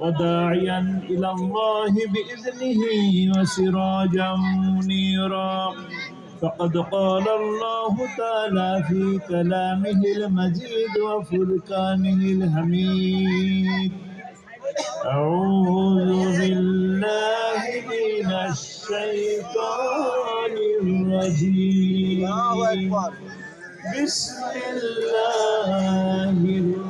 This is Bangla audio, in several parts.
وداعيا إلى الله بإذنه وسراجا منيرا. فقد قال الله تعالى في كلامه المجيد وفرقانه الحميد. أعوذ بالله من الشيطان الرجيم. بسم الله الرحمن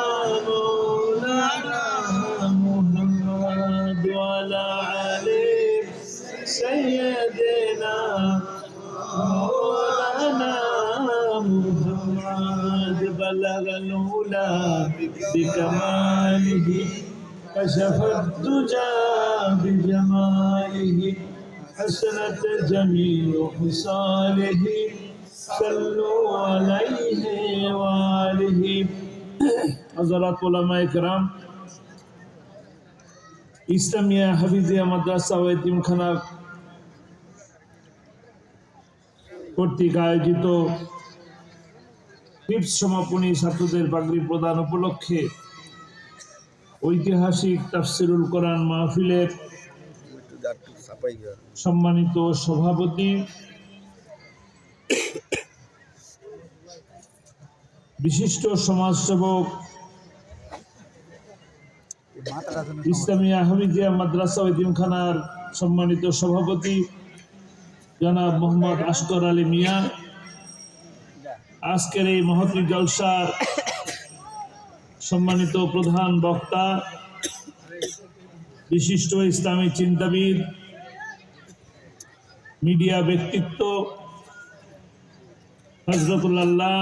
بلغ الهدى بكماله كشف الدجى بجماله حسنت جميع خصاله صلوا عليه وآله حضرات علماء کرام ইসলামিয়া হাফিজিয়া মাদ্রাসা ও এতিমখানা কর্তৃক আয়োজিত টিপস সমাপনী ছাত্রদের পাগড়ি প্রদান উপলক্ষে ঐতিহাসিক তাফসিরুল কোরআন মাহফিলের সম্মানিত সভাপতি বিশিষ্ট সমাজসেবক ইসলামিয়া হামিদিয়া মাদ্রাসা ইতিমখানার সম্মানিত সভাপতি জনাব মোহাম্মদ আসকর আলী মিয়া আজকের এই মহতী জলসার সম্মানিত প্রধান বক্তা, বিশিষ্ট ইসলামী চিন্তাবিদ, মিডিয়া ব্যক্তিত্ব হজরতুল্লাহ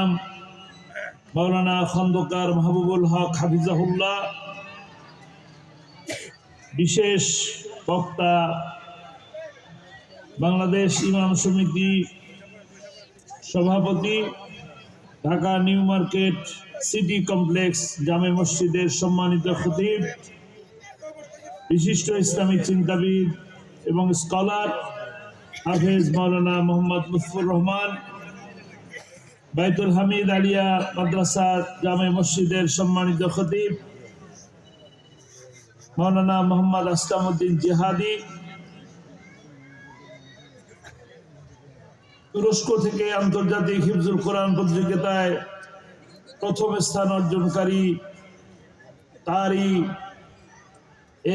মৌলানা খন্দকার মাহবুবুল হক হাফিজাহুল্লাহ, বিশেষ বক্তা, বাংলাদেশ ইমাম সমিতি সভাপতি Dhaka new market city complex জামে মসজিদের সম্মানিত খতিব, বিশিষ্ট ইসলামী চিন্তাবিদ এবং স্কলার হাফেজ মাওলানা মোহাম্মদ মুফুর রহমান, বাইতুল হামিদ আলিয়া মাদ্রাসা জামে মসজিদের সম্মানিত খতিব, মাওলানা মোহাম্মদ আসলামউদ্দিন জিহাদি তুরস্ক থেকে আন্তর্জাতিক হিফজুল কোরআন প্রতিযোগিতায় প্রথম স্থান অর্জনকারী তারই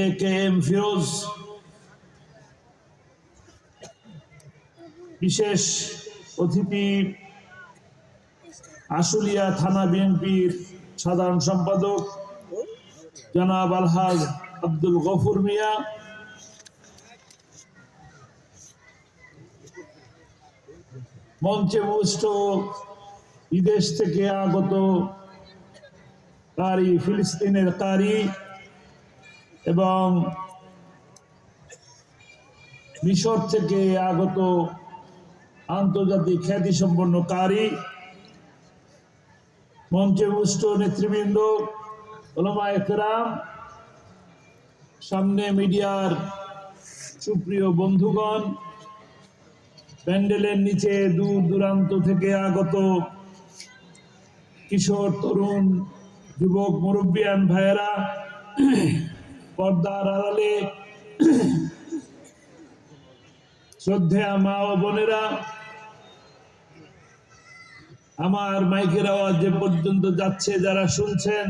এ কে এম ফিরোজ। বিশেষ অতিথি আশুলিয়া থানা বিএনপির সাধারণ সম্পাদক জনাব আলহাজ আব্দুল গফুর মিয়া। মঞ্চে বষ্ট বিদেশ থেকে আগত কারি ফিলিস্তিনের কারি এবং মিশর থেকে আগত আন্তর্জাতিক খ্যাতি সম্পন্ন কারি মঞ্চে বষ্ট নেতৃবৃন্দ, ওলামা একরাম, সামনে মিডিয়ার সুপ্রিয় বন্ধুগণ প্যান্ডেলের নিচে দূর দূরান্ত থেকে আগত কিশোর, তরুণ, যুবক মুরব্বিয়ান ভাইয়েরা পর্দার আড়ালে শ্রদ্ধেয়া মা ও বোনেরা, আমার মাইকের আওয়াজ যে পর্যন্ত যাচ্ছে, যারা শুনছেন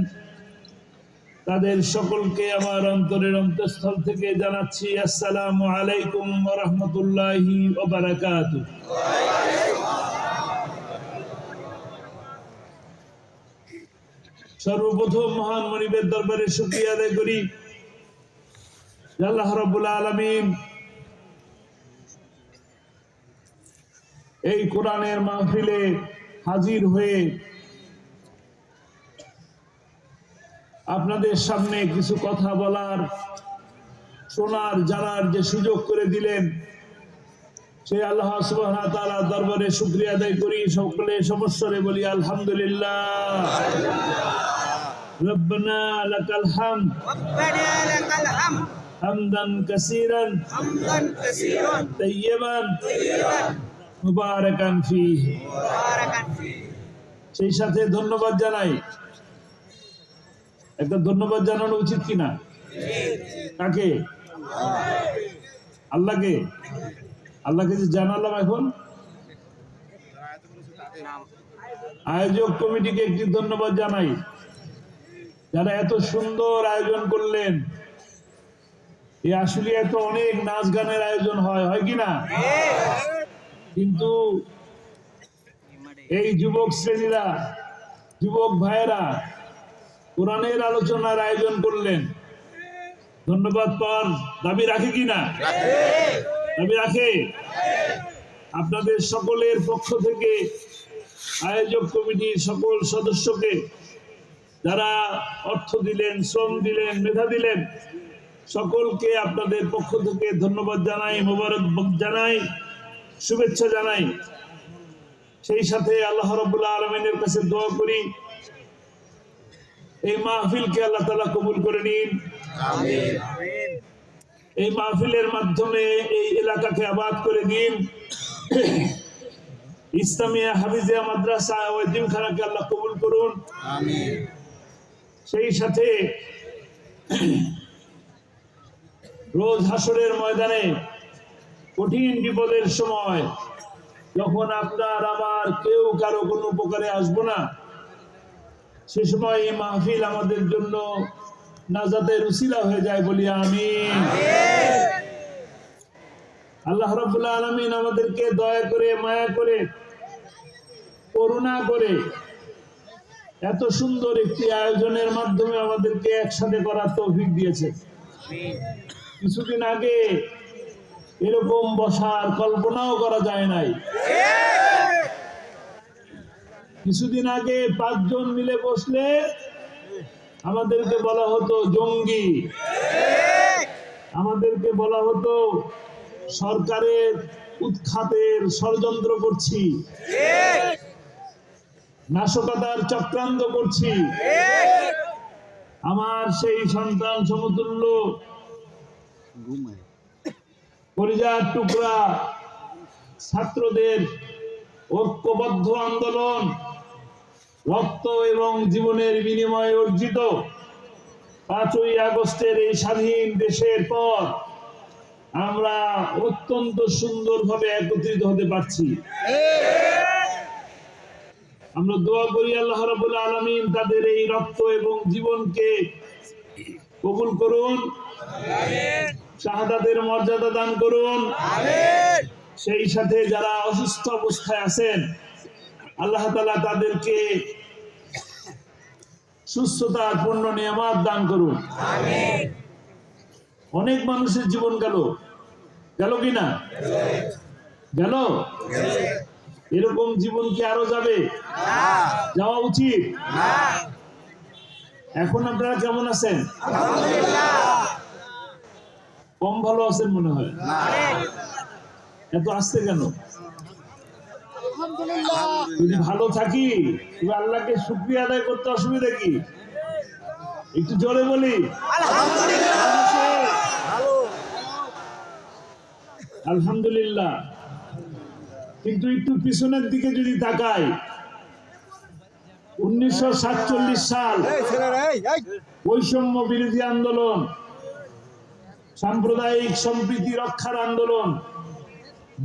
তাদের সকলকে আমার অন্তরের অন্তঃস্থল থেকে জানাচ্ছি, আসসালামু আলাইকুম রহমতুল্লাহি সর্বপ্রথম মহান মনিবের দরবারে শুক্রিয়া আদায় করি। আল্লাহ আলমিন এই কোরআনের মাহফিলে হাজির হয়ে আপনাদের সামনে কিছু কথা বলার শোনার জানার যে সুযোগ করে দিলেন সেই আল্লাহ সুবাহ দরবারে শুক্রিয়া আদায় করি। সকলে সমস্যরে বলি আলহামদুলিল্লাহ। রব্বানা লাকাল হামদ। রব্বানা সেই সাথে ধন্যবাদ জানাই। একটা ধন্যবাদ জানানো উচিত কিনা? কাকে? আল্লাহকে? আল্লাহকে যে জানালাম এখন? আয়োজক কমিটিকে একটি ধন্যবাদ জানাই। যারা এত সুন্দর আয়োজন করলেন। এই আসলে এত অনেক নাচ গানের আয়োজন হয় হয় কি না কিন্তু এই যুবক শ্রেণীরা, যুবক ভাইয়েরা কোরআনের আলোচনার আয়োজন করলেন। ধন্যবাদ পাওয়ার দাবি রাখে কি না? দাবি রাখে? আপনাদের সকলের পক্ষ থেকে আয়োজক কমিটির সকল সদস্যকে যারা অর্থ দিলেন শ্রম দিলেন মেধা দিলেন সকলকে আপনাদের পক্ষ থেকে ধন্যবাদ জানাই মোবারক জানাই শুভেচ্ছা জানাই। সেই সাথে আল্লাহ রবুল্লাহ আলমিনের কাছে দোয়া করি। এই মাহফিলকে আল্লাহ তালা কবুল করে নিন। এই মাহফিলের মাধ্যমে এই এলাকাকে আবাদ করে দিন। ইসলামিয়া হাফিজিয়া মাদ্রাসা ও জিমখানাকে আল্লাহ কবুল করুন। সেই সাথে রোজ হাসরের ময়দানে কঠিন বিপদের সময় যখন আপনার আমার কেউ কারও কোনো উপকারে আসব না সে সময় এই মাহফিল আমাদের জন্য নাজাতের উসিলা হয়ে যায় বলি আমি আল্লাহ রাব্বুল আলামিন আমাদেরকে দয়া করে, মায়া করে, করুণা করে এত সুন্দর একটি আয়োজনের মাধ্যমে আমাদেরকে একসাথে করার তৌফিক দিয়েছে। কিছুদিন আগে এরকম বসার কল্পনাও করা যায় নাই। কিছুদিন আগে পাঁচজন মিলে বসলে আমাদেরকে বলা হতো জঙ্গি। আমাদেরকে বলা হতো সরকারের উৎখাতের ষড়যন্ত্র করছি। নাশকতার চক্রান্ত করছি। আমার সেই সন্তান সমতুল্য পরিজার টুকরা ছাত্রদের ঐক্যবদ্ধ আন্দোলন রক্ত এবং জীবনের বিনিময়ে অর্জিত পাঁচই আগস্টের এই স্বাধীন দেশের পর আমরা অত্যন্ত সুন্দরভাবে একত্রিত হতে পারছি। আমরা দোয়া করি আল্লাহ রাব্বুল আলামিন তাদের এই রক্ত এবং জীবনকে কবুল করুন। শাহাদাতের মর্যাদা দান করুন। সেই সাথে যারা অসুস্থ অবস্থায় আছেন আল্লাহ তালা তাদেরকে সুস্থতার পূর্ণ নিয়ামাত দান করুন। অনেক মানুষের জীবন গেল। গেল কি না? গেল? এরকম জীবন কি আরও যাবে? যাওয়া উচিত? এখন আপনারা কেমন আছেন? কম ভালো আছেন মনে হয়। এত আসতে কেন? যদি ভালো থাকি তবে আল্লাহকে শুক্রিয়া আদায় করতে অসুবিধা কি? একটু জোরে বলি। আলহামদুলিল্লাহ। কিন্তু একটু পিছনের দিকে যদি তাকাই উনিশশো সাতচল্লিশ সাল বৈষম্য বিরোধী আন্দোলন সাম্প্রদায়িক সম্প্রীতি রক্ষার আন্দোলন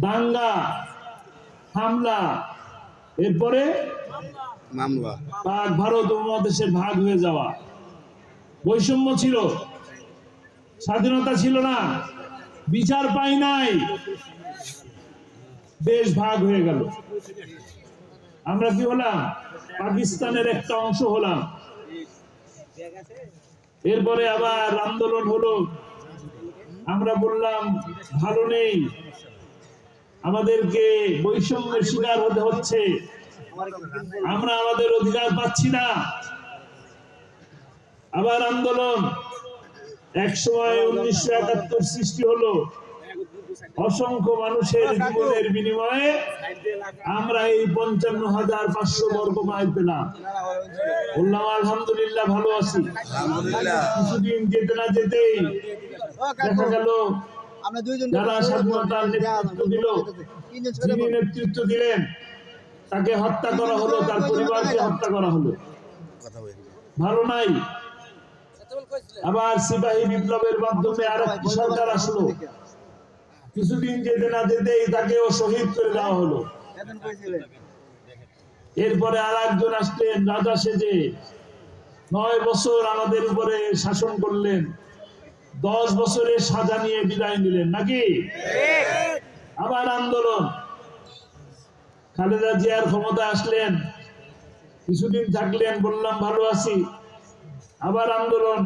দাঙ্গা হামলা। এরপরে মামলা। পাক ভারত উপমহাদেশে ভাগ হয়ে যাওয়া। বৈষম্য ছিল। স্বাধীনতা ছিল না। বিচার পাই নাই। দেশ ভাগ হয়ে গেল। আমরা কি হলাম? পাকিস্তানের একটা অংশ হলাম। এরপরে আবার আন্দোলন হলো। আমরা বললাম ভালো নেই। আমাদেরকে বৈষম্যের শিকার হতে হচ্ছে। আমরা আমাদের অধিকার পাচ্ছি না। আবার আন্দোলন এক সময় উনিশশো একাত্তর সৃষ্টি হলো। অসংখ্য মানুষের জীবনের বিনিময়ে আমরা এই পঞ্চান্ন হাজার পাঁচশো বর্গ মাইল পেলাম। বললাম, আলহামদুলিল্লাহ, ভালো আছি। কিছুদিন যেতে না যেতেই দেখা গেল আমরা দুইজন যারা স্বাধীনতার নেতৃত্ব দিল যিনি নেতৃত্ব দিলেন তাকে হত্যা করা হলো তার পরিবারকে হত্যা করা হলো। ভালো নাই। আবার সিপাহী বিপ্লবের মাধ্যমে আর একটি সরকার আসলো কিছুদিন যেতে না যেতেই তাকেও শহীদ করে দেওয়া হলো। এরপরে আর একজন আসলেন রাজা সেজে। নয় বছর আমাদের উপরে শাসন করলেন। দশ বছরের সাজা নিয়ে বিদায় নিলেন নাকি? আবার আন্দোলন। খালেদা জিয়ার ক্ষমতা আসলেন, কিছুদিন থাকলেন, বললাম ভালো আছি। আবার আন্দোলন,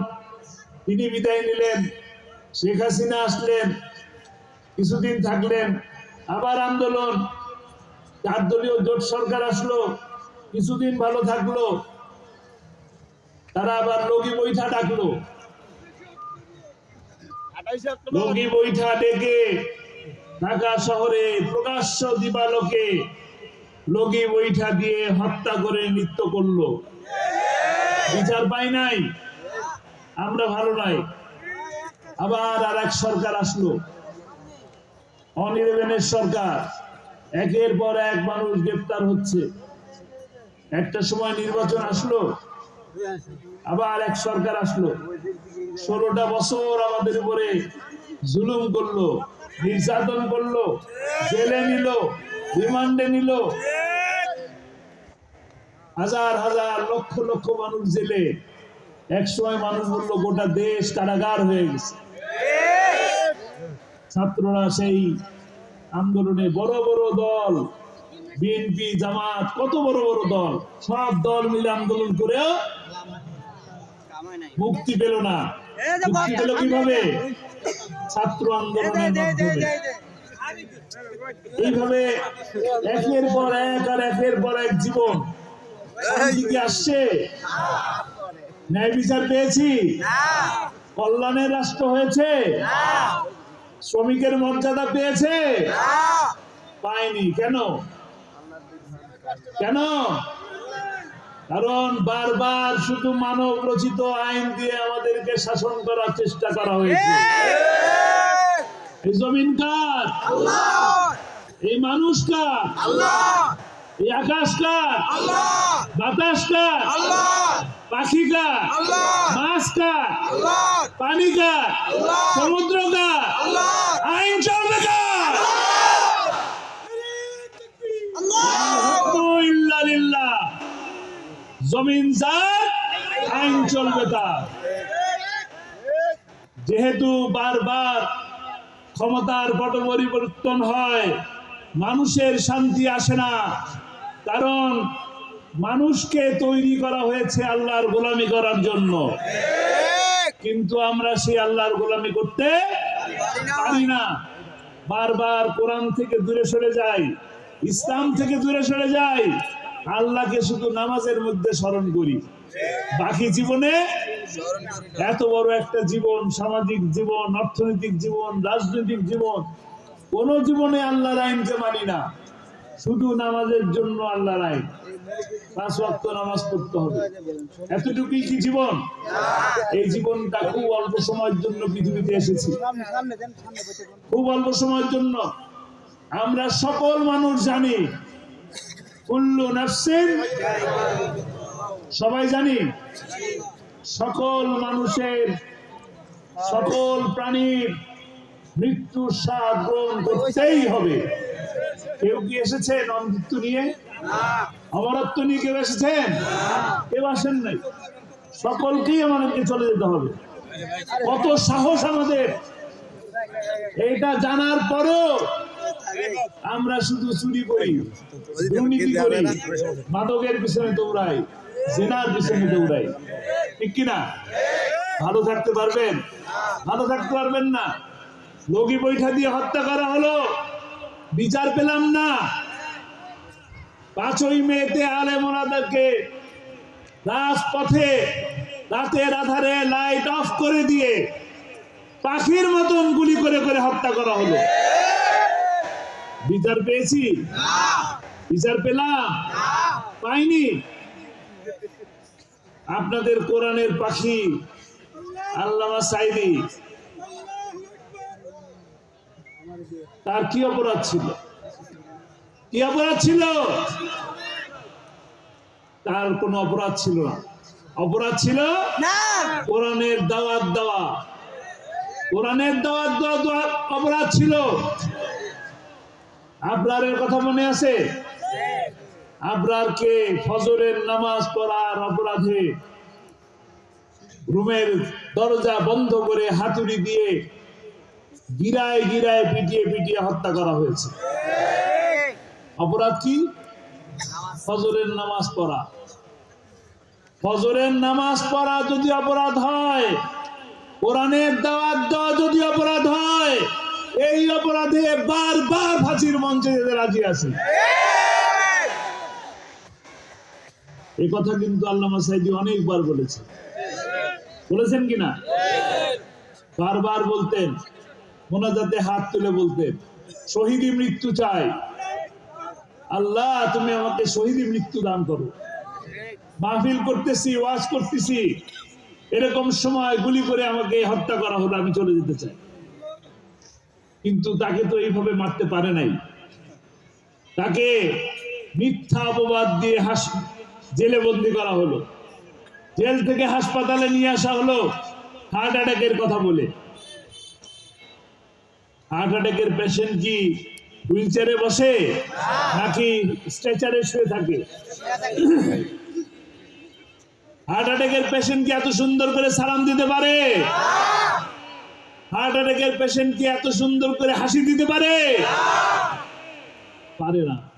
তিনি বিদায় নিলেন, শেখ হাসিনা আসলেন, কিছুদিন থাকলেন, আবার আন্দোলন। চার দলীয় জোট সরকার আসলো, কিছুদিন ভালো থাকল, তারা আবার লগি বৈঠা ডাকলো। লগি বৈঠা ডেকে ঢাকা শহরে প্রকাশ্য দিবালোকে লগি বৈঠা দিয়ে হত্যা করে নৃত্য করল। বিচার পাই নাই, আমরা ভালো নাই। আবার আর এক সরকার আসলো। অনির্বেনের সরকার, একের পর এক মানুষ গ্রেপ্তার হচ্ছে। একটা সময় নির্বাচন আসলো আবার এক সরকার আসলো। ষোলোটা বছর আমাদের উপরে জুলুম করল, নির্যাতন করল, জেলে নিল, রিমান্ডে নিল। হাজার হাজার, লক্ষ লক্ষ মানুষ জেলে। এক সময় মানুষ বলল, গোটা দেশ কারাগার হয়ে গেছে। ছাত্ররা সেই আন্দোলনে বড় বড় দল, বিএনপি, জামাত, কত বড় বড় দল, সব দল মিলে আন্দোলন করেও মুক্তি পেল না। মুক্তি পেল কীভাবে? ছাত্র আন্দোলনের মাধ্যমে। এইভাবে একের পর এক আর একের পর এক জীবন। আসছে? ন্যায় বিচার পেয়েছি? কল্যাণের রাষ্ট্র হয়েছে? শ্রমিকের মর্যাদা পেয়েছে? পায়নি। কেন? কেন? কারণ বারবার শুধু মানব রচিত আইন দিয়ে আমাদেরকে শাসন করার চেষ্টা করা হয়েছে। এই জমিন কার? এই মানুষ কার? এই আকাশ কার? বাতাস কার? পাখি কার? মাছ কার? পানি কার? সমুদ্র কার? আইন চলবে কার ইল্লা লিল্লাহ। জমিন যার, আইন চলবে তার। যেহেতু বারবার ক্ষমতার পট পরিবর্তন হয়, মানুষের শান্তি আসে না। কারণ মানুষকে তৈরি করা হয়েছে আল্লাহর গোলামি করার জন্য। কিন্তু আমরা সেই আল্লাহর গোলামি করতে পারি না। বারবার কোরআন থেকে দূরে সরে যাই, ইসলাম থেকে দূরে সরে যাই আল্লাহকে শুধু নামাজের মধ্যে স্মরণ করি। বাকি জীবনে এত বড় একটা জীবন, সামাজিক জীবন, অর্থনৈতিক জীবন, রাজনৈতিক জীবন, কোন জীবনে আল্লাহর আইনকে মানি না। শুধু নামাজের জন্য আল্লাহর আইন। পাঁচ ওয়াক্ত নামাজ পড়তে হবে। এতটুকুই কি জীবন? এই জীবনটা খুব অল্প সময়ের জন্য পৃথিবীতে এসেছি। খুব অল্প সময়ের জন্য। আমরা সকল মানুষ জানি সবাই জানি? সকল মানুষের, সকল প্রাণীর মৃত্যুর স্বাদ গ্রহণ করতেই হবে। কেউ কি এসেছেন অমৃত্যু নিয়ে? অমরত্ব নিয়ে কেউ এসেছেন? কেউ আসেন নাই। সকলকেই আমাদেরকে চলে যেতে হবে। কত সাহস আমাদের। এটা জানার পরও আমরা শুধু চুরি করি। দুর্নীতি করি। মাদকের পিছনে দৌড়াই। জেনার পিছনে দৌড়াই। ঠিক কিনা? ভালো থাকতে পারবেন? ভালো থাকতে পারবেন না? লগি বৈঠা দিয়ে হত্যা করা হলো। বিচার পেলাম না। পাঁচই মেতে আলে মোনাদাকে রাজপথে রাতের আধারে লাইট অফ করে দিয়ে পাখির মতন গুলি করে করে হত্যা করা হলো। বিচার পেয়েছি? বিচার পেলাম? পাইনি? আপনাদের কোরআনের পাখি আল্লামা সাইদি। তার কি অপরাধ ছিল? কি অপরাধ ছিল? তার কোনো অপরাধ ছিল না। অপরাধ ছিল? কোরআনের দাওয়াত দেওয়া। কোরআনের দাওয়াত দেওয়া দেওয়া অপরাধ ছিল। আবরারের কথা মনে আছে? আবরারকে ফজরের নামাজ পড়ার অপরাধে রুমের দরজা বন্ধ করে হাতুড়ি দিয়ে গিরায় গিরায় পিটিয়ে পিটিয়ে হত্যা করা হয়েছে। অপরাধ কি? ফজরের নামাজ পড়া। ফজরের নামাজ পড়া যদি অপরাধ হয়, কোরআনের দাওয়াত দেওয়া যদি অপরাধ হয় এই অপরাধে বারবার ফাঁসির মঞ্চে যেতে রাজি আছে। এই কথা কিন্তু আল্লামা সাইদি অনেকবার বলেছে। বলেছেন কিনা? বারবার বলতেন, মোনাজাতে হাত তুলে বলতেন, শহীদি মৃত্যু চাই। আল্লাহ, তুমি আমাকে শহীদি মৃত্যু দান করো। মাহফিল করতেছি, ওয়াজ করতেছি। এরকম সময় গুলি করে আমাকে হত্যা করা হলো, আমি চলে যেতে চাই। কিন্তু তাকে তো এইভাবে মারতে পারে নাই। তাকে মিথ্যা অপবাদ দিয়ে হাস জেলে বন্দি করা হলো। জেল থেকে হাসপাতালে নিয়ে আসা হলো। হার্ট অ্যাটাকের কথা বলে। হার্ট অ্যাটাকের পেশেন্ট কি হুইল চেয়ারে বসে নাকি স্ট্রেচারে শুয়ে থাকে? হার্ট অ্যাটাকের পেশেন্ট কি এত সুন্দর করে সালাম দিতে পারে? হার্ট অ্যাটাকের পেশেন্ট কি এত সুন্দর করে হাসি দিতে পারে? পারে না।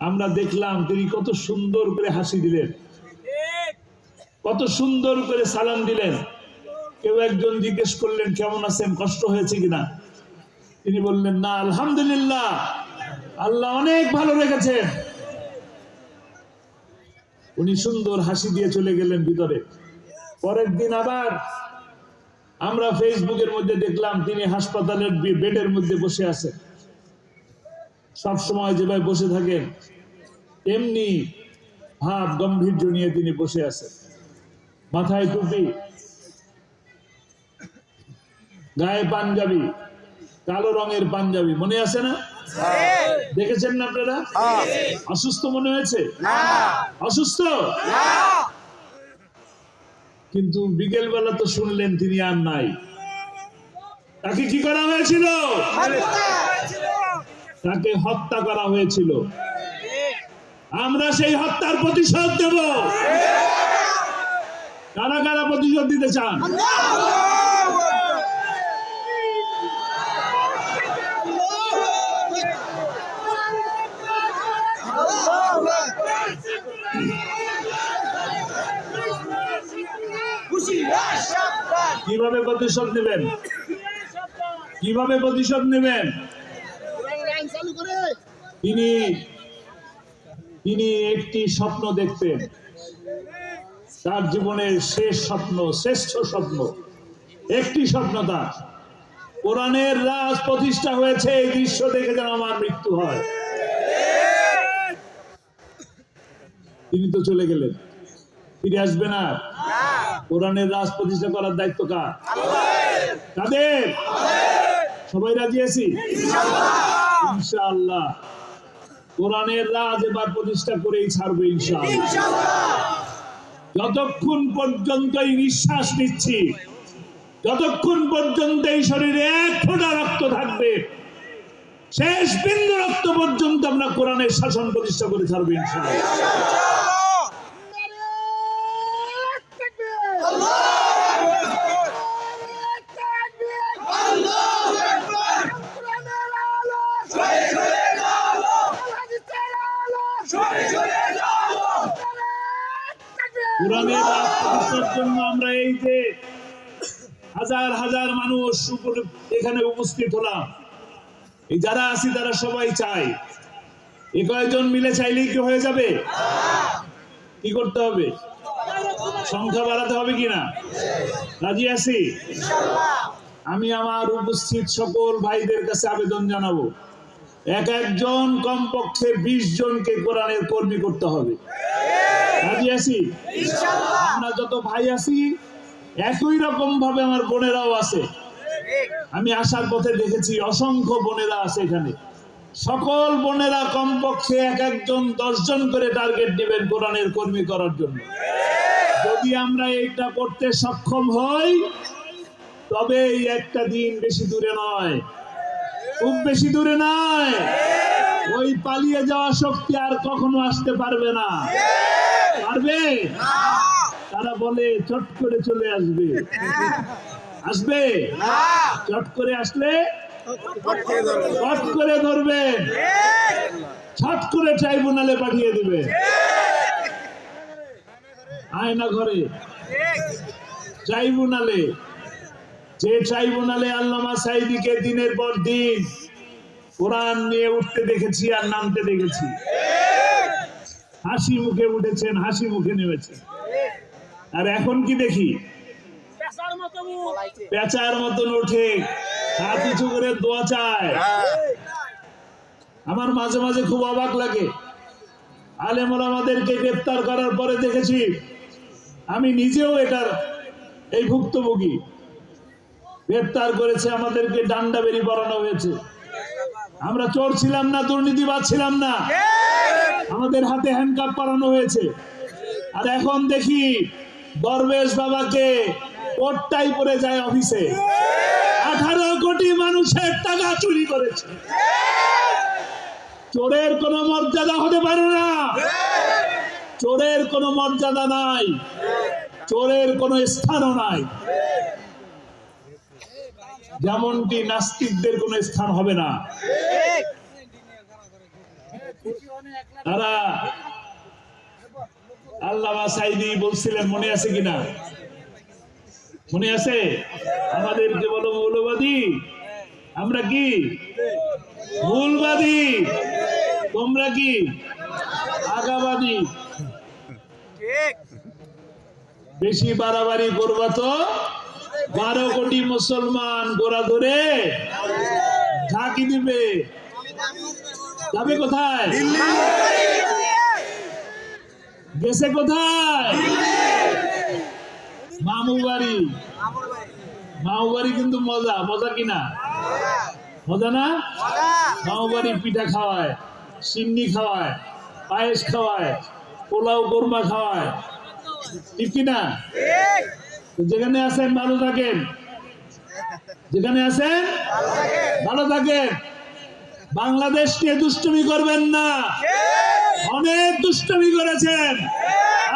আমরা দেখলাম তিনি কত সুন্দর করে হাসি দিলেন। কত সুন্দর করে সালাম দিলেন। কেউ একজন জিজ্ঞেস করলেন, কেমন আছেন? কষ্ট হয়েছে কিনা? তিনি বললেন, না, আলহামদুলিল্লাহ। আল্লাহ অনেক ভালো রেখেছেন উনি সুন্দর হাসি দিয়ে চলে গেলেন ভিতরে। পরের দিন আবার আমরা ফেসবুকের মধ্যে দেখলাম তিনি হাসপাতালের বেডের মধ্যে বসে আছেন। সব সময় যেভাবে বসে থাকেন তেমনি ভাব গম্ভীর্য নিয়ে তিনি বসে আছেন। মাথায় টুপি গায়ে পাঞ্জাবি কালো রঙের পাঞ্জাবি। মনে আছে না? দেখেছেন না আপনারা? অসুস্থ মনে হয়েছে? অসুস্থ? কিন্তু বিকেল বেলা তো শুনলেন তিনি আর নাই। তাকে কি করা হয়েছিল? তাকে হত্যা করা হয়েছিল। আমরা সেই হত্যার প্রতিশোধ দেব। কারা কারা প্রতিশোধ দিতে চান? কীভাবে প্রতিশোধ নেবেন? কীভাবে প্রতিশোধ নেবেন? তিনি তিনি একটি স্বপ্ন দেখতেন। তার জীবনের শেষ স্বপ্ন, শ্রেষ্ঠ স্বপ্ন। একটি স্বপ্ন তার। কোরআনের রাজ প্রতিষ্ঠা হয়েছে, এই দৃশ্য দেখে যেন আমার মৃত্যু হয়। তিনি তো চলে গেলেন। ফিরে আসবে না? কোরআনের রাজ প্রতিষ্ঠা করার দায়িত্ব কার? কাদের? সবাই রাজি আছি? ইনশাআল্লাহ। কোরআনের রাজ এবার প্রতিষ্ঠা করেই ছাড়বে ইনশাআল্লাহ। যতক্ষণ পর্যন্ত এই নিঃশ্বাস নিচ্ছি, যতক্ষণ পর্যন্ত এই শরীরে এক ফোঁটা রক্ত থাকবে, শেষ বিন্দু রক্ত পর্যন্ত আমরা কোরআনের শাসন প্রতিষ্ঠা করে ছাড়বো ইনশাআল্লাহ। কোরআনের রাত প্রতিষ্ঠার জন্য আমরা এই যে হাজার হাজার মানুষ এখানে উপস্থিত হলাম। এই যারা আছি তারা সবাই চাই এ কয়েকজন মিলে চাইলেই কি হয়ে যাবে? কি করতে হবে? সংখ্যা বাড়াতে হবে কিনা রাজি আছি? আমি আমার উপস্থিত সকল ভাইদের কাছে আবেদন জানাব। এক একজন কমপক্ষে বিশ জনকে কোরআনের কর্মী করতে হবে। রাজি আছি? আমরা যত ভাই আছি একই রকম ভাবে আমার বোনেরাও আছে। আমি আসার পথে দেখেছি অসংখ্য বোনেরা আছে এখানে। সকল বোনেরা কমপক্ষে এক একজন দশজন করে টার্গেট দিবেন কোরআনের কর্মী করার জন্য। যদি আমরা এটা করতে সক্ষম হই তবে এই একটা দিন বেশি দূরে নয়। খুব বেশি দূরে নয়। ওই পালিয়ে যাওয়া শক্তি আর কখনো আসতে পারবে না। পারবে? তারা বলে, চট করে চলে আসবে। আসবে? চট করে আসলে? চট করে ধরবেন ছট করে ট্রাইব্যুনালে পাঠিয়ে দিবে। আয়না ঘরে। ট্রাইব্যুনালে, যে ট্রাইব্যুনালে আল্লামা সাইদিকে দিনের পর দিন কোরআন নিয়ে উঠতে দেখেছি আর নামতে দেখেছি। হাসি মুখে উঠেছেন হাসি মুখে নেমেছেন। আর এখন কি দেখি? পেঁচার মতন ওঠে। হাত উঁচু করে দোয়া চায়। আমার মাঝে মাঝে খুব অবাক লাগে। আলেমর আমাদেরকে গ্রেপ্তার করার পরে দেখেছি আমি নিজেও এটার এই ভুক্তভোগী। গ্রেপ্তার করেছে আমাদেরকে ডান্ডা বেরি পড়ানো হয়েছে। আমরা চোর ছিলাম না দুর্নীতিবাদ ছিলাম না। আমাদের হাতে হ্যান্ডকাপ পরানো হয়েছে। আর এখন দেখি দরবেশ বাবাকে কোটটাই পরে যায় অফিসে আঠারো কোটি মানুষের টাকা চুরি করেছে। চোরের কোনো মর্যাদা হতে পারে না। চোরের কোনো মর্যাদা নাই। চোরের কোনো স্থানও নাই। যেমনটি নাস্তিকদের কোনো স্থান হবে না। তারা আল্লামা সাইদি বলছিলেন, মনে আছে কিনা? মনে আছে? আমাদেরকে বলো মৌলবাদী, আমরা কি? ভুলবাদী। তোমরা কি? আগাবাদী। বেশি বাড়াবাড়ি করবা তো? বারো কোটি মুসলমান গোড়া ধরে ঝাঁকি দিবে। যাবে কোথায়? গেছে কোথায়? মামু বাড়ি। মামু বাড়ি। কিন্তু মজা মজা কিনা মজা না? মামু পিঠা খাওয়ায় সিন্নি খাওয়ায় পায়েস খাওয়ায় পোলাও কোরমা খাওয়ায়। ঠিক কিনা যেখানে আছেন ভালো থাকেন। যেখানে আছেন? ভালো থাকেন। বাংলাদেশ নিয়ে দুষ্টুমি করবেন না। অনেক দুষ্টুমি করেছেন।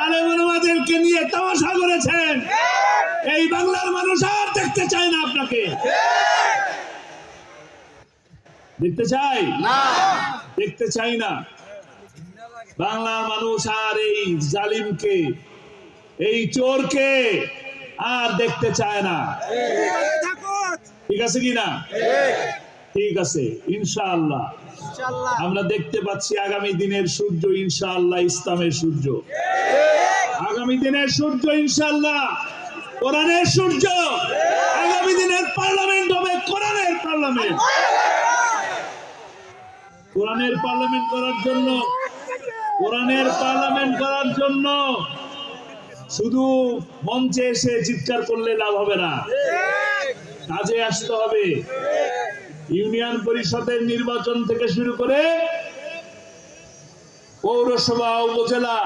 আলেমন আমাদেরকে নিয়ে তামাশা করেছেন। এই বাংলার মানুষ আর দেখতে চায় না আপনাকে। দেখতে চাই? না। দেখতে চাই না। বাংলার মানুষ আর এই জালিমকে এই চোরকে আর দেখতে চায় না। ঠিক আছে কি না? ঠিক আছে ইনশাআল্লাহ। আমরা দেখতে পাচ্ছি আগামী দিনের সূর্য ইনশাআল্লাহ ইসলামের সূর্য। আগামী দিনের সূর্য ইনশাআল্লাহ। কোরআনের সূর্য। আগামী দিনের পার্লামেন্ট হবে কোরআনের পার্লামেন্ট। কোরআনের পার্লামেন্ট করার জন্য। কোরআনের পার্লামেন্ট করার জন্য। শুধু মঞ্চে এসে চিৎকার করলে লাভ হবে না। কাজে আসতে হবে। ইউনিয়ন পরিষদের নির্বাচন থেকে শুরু করে পৌরসভা, উপজেলা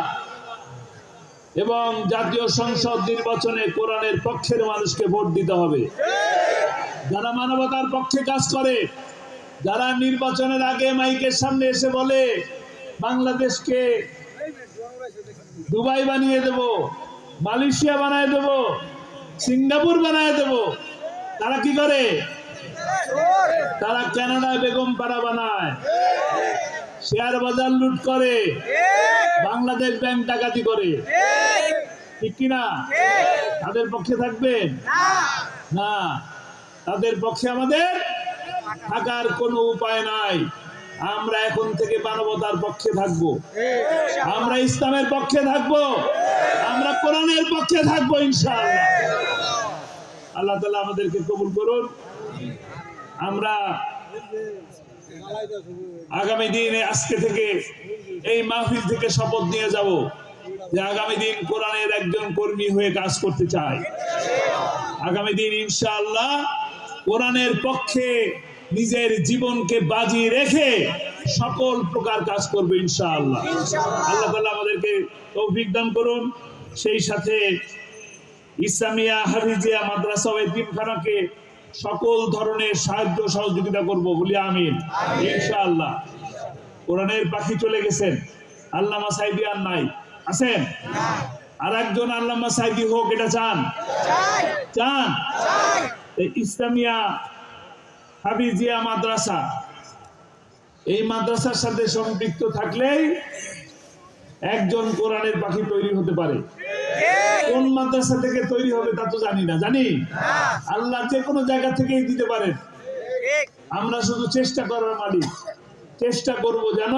এবং জাতীয় সংসদ নির্বাচনে কোরআনের পক্ষের মানুষকে ভোট দিতে হবে। যারা মানবতার পক্ষে কাজ করে, যারা নির্বাচনের আগে মাইকের সামনে এসে বলে, বাংলাদেশকে দুবাই বানিয়ে দেব, মালয়েশিয়া বানায় দেব, সিঙ্গাপুর বানায় দেব, তারা কি করে? তারা কানাডায় বেগম পাড়া বানায়? শেয়ার বাজার লুট করে। বাংলাদেশ ব্যাংক ডাকাতি করে। ঠিক কিনা? তাদের পক্ষে থাকবেন? না। তাদের পক্ষে আমাদের থাকার কোনো উপায় নাই। আমরা এখন থেকে মানবতার পক্ষে থাকব। আমরা ইসলামের পক্ষে থাকব। আমরা কোরআনের পক্ষে থাকব ইনশাআল্লাহ। আল্লাহ তালা আমাদেরকে কবুল করুন। আমরা আগামী দিনে আজকে থেকে, এই মাহফিল থেকে শপথ নিয়ে যাব যে আগামী দিন কোরআনের একজন কর্মী হয়ে কাজ করতে চাই আগামী দিন ইনশাআল্লাহ কোরআনের পক্ষে নিজের জীবনকে বাজি রেখে সকল প্রকার কাজ করবে ইনশাআল্লাহ। আল্লাহ তাআলা আমাদেরকে তৌফিক দান করুন। সেই সাথে ইসলামিয়া হাফিজিয়া মাদ্রাসা ও এতিমখানাকে সকল ধরনের সাহায্য সহযোগিতা করব বলি আমিন। ইনশাআল্লাহ। কোরআনের পাখি চলে গেছেন। আল্লামা সাইদি আর নাই। আছেন? আর একজন আল্লামা সাইদি হোক এটা চান? চান? ইসলামিয়া হাবিজিয়া মাদ্রাসা। এই মাদ্রাসার সাথে সম্পৃক্ত থাকলেই একজন কোরআনের পাখি তৈরি হতে পারে। কোন মাদ্রাসা থেকে তৈরি হবে তা তো জানি না জানি? আল্লাহ যে কোনো জায়গা থেকেই দিতে পারেন আমরা শুধু চেষ্টা করার মালিক। চেষ্টা করব যেন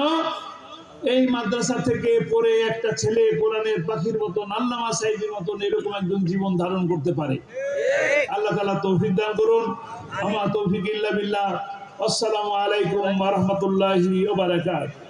এই মাদ্রাসা থেকে পড়ে একটা ছেলে কোরআনের পাখির মতন আল্লামা সাইদির মতন এরকম একজন জীবন ধারণ করতে পারে। আল্লাহ তালা তৌফিক দান করুন। আমার তৌফিক ইল্লা বিল্লাহ। আসসালামু আলাইকুম রাহমাতুল্লাহি ওয়া বারাকাতুহু।